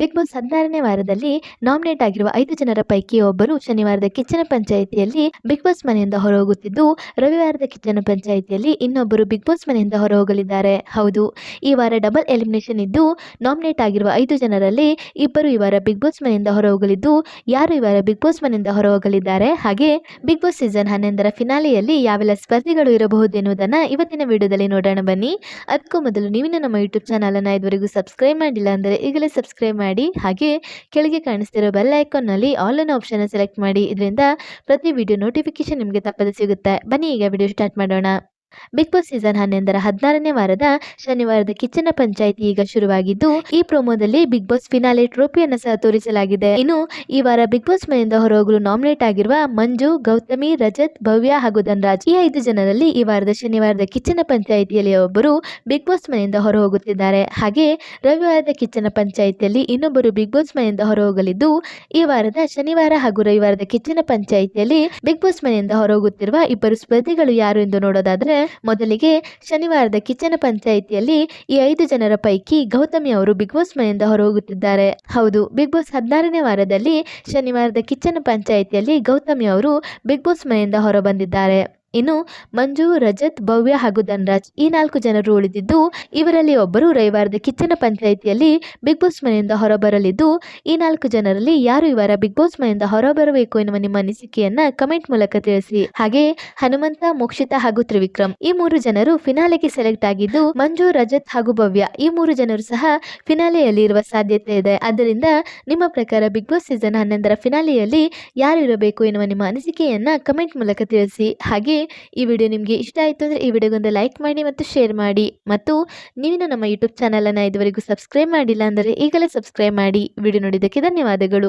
Big boss ಹದಿನಾರನೇ ವಾರದಲ್ಲಿ nominate ಆಗಿರುವ ಐದು ಜನರ ಪೈಕಿ ಒಬ್ಬರು ಶನಿವಾರದ ಕಿಚ್ಚನ ಪಂಚಾಯಿತಿಯಲ್ಲಿ ಬಿಗ್ ಬಾಸ್ ಮನೆಯಿಂದ ಹೊರಹೋಗುತ್ತಿದ್ದು, ರವಿವಾರದ ಕಿಚ್ಚನ ಪಂಚಾಯಿತಿಯಲ್ಲಿ ಇನ್ನೊಬ್ಬರು ಬಿಗ್ ಬಾಸ್ ಮನೆಯಿಂದ ಹೊರಹೋಗಲಿದ್ದಾರೆ. ಹೌದು, ಈ ವಾರ ಡಬಲ್ ಎಲಿಮಿನೇಷನ್ ಇದ್ದು, ನಾಮಿನೇಟ್ ಆಗಿರುವ ಐದು ಜನರಲ್ಲಿ ಇಬ್ಬರು ಈ ವಾರ ಬಿಗ್ ಬಾಸ್ ಮನೆಯಿಂದ ಹೊರಹೋಗಲಿದ್ದು, ಯಾರು ಈ ವಾರ ಬಿಗ್ ಬಾಸ್ ಮನೆಯಿಂದ ಹೊರಹೋಗಲಿದ್ದಾರೆ? ಹಾಗೆ, ಬಿಗ್ ಬಾಸ್ ಸೀಸನ್ ಹನ್ನೊಂದರ ಫಿನಾಲೆಯಲ್ಲಿ ಯಾವೆಲ್ಲ ಸ್ಪರ್ಧಿಗಳು ಇರಬಹುದೆನ್ನುವುದನ್ನ ಇವತ್ತಿನ ವಿಡಿಯೋದಲ್ಲಿ ನೋಡೋಣ ಬನ್ನಿ. ಅದಕ್ಕೂ ಮೊದಲು ನೀವಿನ ನಮ್ಮ ಯೂಟ್ಯೂಬ್ ಚಾನಲನ್ನು ಇದುವರೆಗೂ ಸಬ್ಸ್ಕ್ರೈಬ್ ಮಾಡಿಲ್ಲ ಅಂದರೆ ಈಗಲೇ ಸಬ್ಸ್ಕ್ರೈಬ್ ಮಾಡಿ. ಹಾಗೆ ಕೆಳಗೆ ಕಾಣಿಸ್ತಿರೋ ಬೆಲ್ ಐಕಾನ್ನಲ್ಲಿ ಆಲ್ ಅನ್ ಆಪ್ಷನ್ ಸೆಲೆಕ್ಟ್ ಮಾಡಿ. ಇದರಿಂದ ಪ್ರತಿ ವಿಡಿಯೋ ನೋಟಿಫಿಕೇಶನ್ ನಿಮಗೆ ತಪ್ಪದೆ ಸಿಗುತ್ತೆ. ಬನ್ನಿ ಈಗ ವಿಡಿಯೋ ಸ್ಟಾರ್ಟ್ ಮಾಡೋಣ. ಬಿಗ್ ಬಾಸ್ ಸೀಸನ್ ಹನ್ನೊಂದರ ಹದಿನಾರನೇ ವಾರದ ಶನಿವಾರದ ಕಿಚ್ಚನ ಪಂಚಾಯಿತಿ ಈಗ ಶುರುವಾಗಿದ್ದು, ಈ ಪ್ರೋಮೋದಲ್ಲಿ ಬಿಗ್ ಬಾಸ್ ಫಿನಾಲೆ ಟ್ರೋಫಿಯನ್ನು ಸಹ ತೋರಿಸಲಾಗಿದೆ. ಇನ್ನು ಈ ವಾರ ಬಿಗ್ ಬಾಸ್ ಮನೆಯಿಂದ ಹೊರಹೋಗಲು ನಾಮಿನೇಟ್ ಆಗಿರುವ ಮಂಜು, ಗೌತಮಿ, ರಜತ್, ಭವ್ಯ ಹಾಗೂ ಧನರಾಜ್ ಈ ಐದು ಜನರಲ್ಲಿ ಈ ವಾರದ ಶನಿವಾರದ ಕಿಚ್ಚನ ಪಂಚಾಯಿತಿಯಲ್ಲಿ ಒಬ್ಬರು ಬಿಗ್ ಬಾಸ್ ಮನೆಯಿಂದ ಹೊರಹೋಗುತ್ತಿದ್ದಾರೆ. ಹಾಗೆ ರವಿವಾರದ ಕಿಚ್ಚನ ಪಂಚಾಯಿತಿಯಲ್ಲಿ ಇನ್ನೊಬ್ಬರು ಬಿಗ್ ಬಾಸ್ ಮನೆಯಿಂದ ಹೊರಹೋಗಲಿದ್ದು, ಈ ವಾರದ ಶನಿವಾರ ಹಾಗೂ ರವಿವಾರದ ಕಿಚ್ಚನ ಪಂಚಾಯಿತಿಯಲ್ಲಿ ಬಿಗ್ ಬಾಸ್ ಮನೆಯಿಂದ ಹೊರಹೋಗುತ್ತಿರುವ ಇಬ್ಬರು ಸ್ಪರ್ಧಿಗಳು ಯಾರು ಎಂದು ನೋಡೋದಾದ್ರೆ ಮೊದಲಿಗೆ ಶನಿವಾರದ ಕಿಚ್ಚನ ಪಂಚಾಯಿತಿಯಲ್ಲಿ ಈ ಐದು ಜನರ ಪೈಕಿ ಗೌತಮಿ ಅವರು ಬಿಗ್ ಬಾಸ್ ಮನೆಯಿಂದ ಹೊರಹೋಗುತ್ತಿದ್ದಾರೆ. ಹೌದು, ಬಿಗ್ ಬಾಸ್ ಹದಿನಾರನೇ ವಾರದಲ್ಲಿ ಶನಿವಾರದ ಕಿಚ್ಚನ ಪಂಚಾಯಿತಿಯಲ್ಲಿ ಗೌತಮಿ ಅವರು ಬಿಗ್ ಬಾಸ್ ಮನೆಯಿಂದ ಹೊರಬಂದಿದ್ದಾರೆ. ಇನ್ನು ಮಂಜು, ರಜತ್, ಭವ್ಯ ಹಾಗೂ ಧನ್ರಾಜ್ ಈ ನಾಲ್ಕು ಜನರು ಉಳಿದಿದ್ದು, ಇವರಲ್ಲಿ ಒಬ್ಬರು ರವಿವಾರದ ಕಿಚ್ಚನ ಪಂಚಾಯಿತಿಯಲ್ಲಿ ಬಿಗ್ ಬಾಸ್ ಮನೆಯಿಂದ ಹೊರಬರಲಿದ್ದು, ಈ ನಾಲ್ಕು ಜನರಲ್ಲಿ ಯಾರು ಇವರ ವಾರ ಬಿಗ್ ಬಾಸ್ ಮನೆಯಿಂದ ಹೊರಬರಬೇಕು ಎನ್ನುವ ನಿಮ್ಮ ಅನಿಸಿಕೆಯನ್ನ ಕಮೆಂಟ್ ಮೂಲಕ ತಿಳಿಸಿ ಹಾಗೆ ಹನುಮಂತ, ಮೋಕ್ಷಿತಾ ಹಾಗೂ ತ್ರಿವಿಕ್ರಮ್ ಈ ಮೂರು ಜನರು ಫಿನಾಲೆಗೆ ಸೆಲೆಕ್ಟ್ ಆಗಿದ್ದು, ಮಂಜು, ರಜತ್ ಹಾಗೂ ಭವ್ಯ ಈ ಮೂರು ಜನರು ಸಹ ಫಿನಾಲೆಯಲ್ಲಿ ಇರುವ ಸಾಧ್ಯತೆ ಇದೆ. ಆದ್ದರಿಂದ ನಿಮ್ಮ ಪ್ರಕಾರ ಬಿಗ್ ಬಾಸ್ ಸೀಸನ್ ಹನ್ನೊಂದರ ಫಿನಾಲೆಯಲ್ಲಿ ಯಾರು ಇರಬೇಕು ಎನ್ನುವ ನಿಮ್ಮ ಅನಿಸಿಕೆಯನ್ನ ಕಮೆಂಟ್ ಮೂಲಕ ತಿಳಿಸಿ. ಹಾಗೆ ಈ ವಿಡಿಯೋ ನಿಮಗೆ ಇಷ್ಟ ಆಯಿತು ಅಂದರೆ ಈ ವಿಡಿಯೋಗೊಂದು ಲೈಕ್ ಮಾಡಿ ಮತ್ತು ಶೇರ್ ಮಾಡಿ. ಮತ್ತು ನೀವಿನ ನಮ್ಮ ಯೂಟ್ಯೂಬ್ ಚಾನಲನ್ನು ಇದುವರೆಗೂ ಸಬ್ಸ್ಕ್ರೈಬ್ ಮಾಡಿಲ್ಲ ಅಂದರೆ ಈಗಲೇ ಸಬ್ಸ್ಕ್ರೈಬ್ ಮಾಡಿ. ವಿಡಿಯೋ ನೋಡಿದ್ದಕ್ಕೆ ಧನ್ಯವಾದಗಳು.